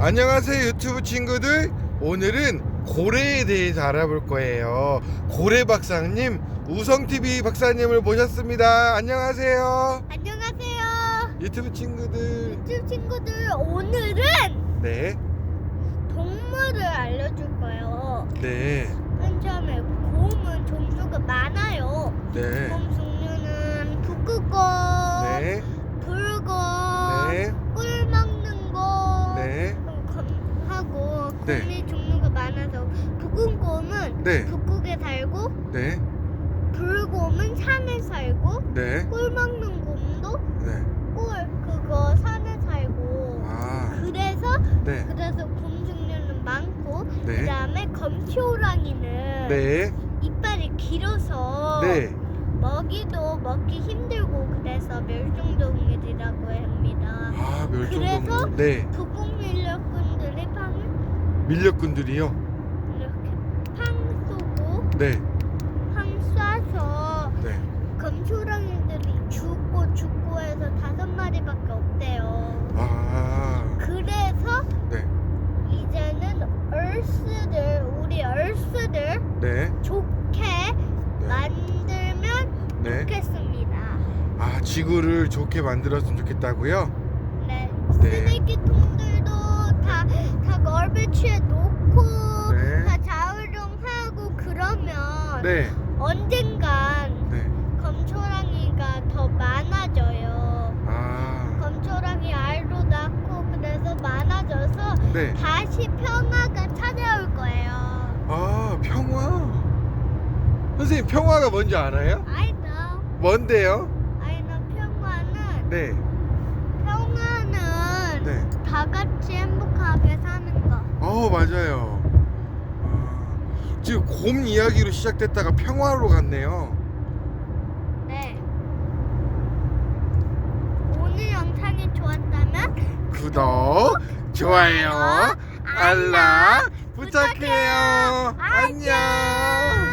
안녕하세요 유튜브 친구들. 오늘은 고래에 대해서 알아볼 거예요. 고래 박사님 우성TV 박사님을 모셨습니다. 안녕하세요. 안녕하세요. 유튜브 친구들. 유튜브 친구들 오늘은 네. 동물을 알려줄 거예요. 네, 맨 처음에 곰은 종류가 많아요. 네, 곰 종류는 북극곰, 네, 붉곰, 네, 꿀 먹는 곰 네, 검- 하고 네. 곰이 종류가 많아서 북극곰은 네, 북극에 살고 네, 붉곰은 산에 살고 네, 꿀 먹는 곰도 네. 꿀 그거 산에 살고 아, 그래서 네, 그래서 곰 종류는 많고 네, 그다음에 검시호랑이는 네, 이빨이 길어서 네. 먹이도 먹기 힘들고 그래서 멸종동물이라고 합니다. 아, 그래서? 멸종동물. 네, 북극 밀렵꾼들이 팡 밀렵꾼들이요. 이렇게 팡 쏘고 네, 팡 쏴서 네. 검시호랑이들이 죽고 죽고 해서 다섯 마리밖에 없대요. 아, 그래서 네, 이제는 얼스들 우리 얼스들 네, 좋게 네, 만들면 네. 좋겠습니다. 아, 지구를 좋게 만들었으면 좋겠다고요? 다 걸배치에 놓고 네. 다 자활용하고 그러면 네, 언젠간 네. 검초랑이가 더 많아져요. 아, 검초랑이 알도 낳고 그래서 많아져서 네. 다시 평화가 찾아올 거예요. 아, 평화. 선생님, 평화가 뭔지 알아요? I know. 뭔데요? I know. 평화는 네, 네. 다 같이 행복하게 사는 거. 어, 맞아요. 아, 지금 곰 이야기로 시작됐다가 평화로 갔네요. 네. 오늘 영상이 좋았다면 구독, 좋아요, 알람 부탁해요. 안녕.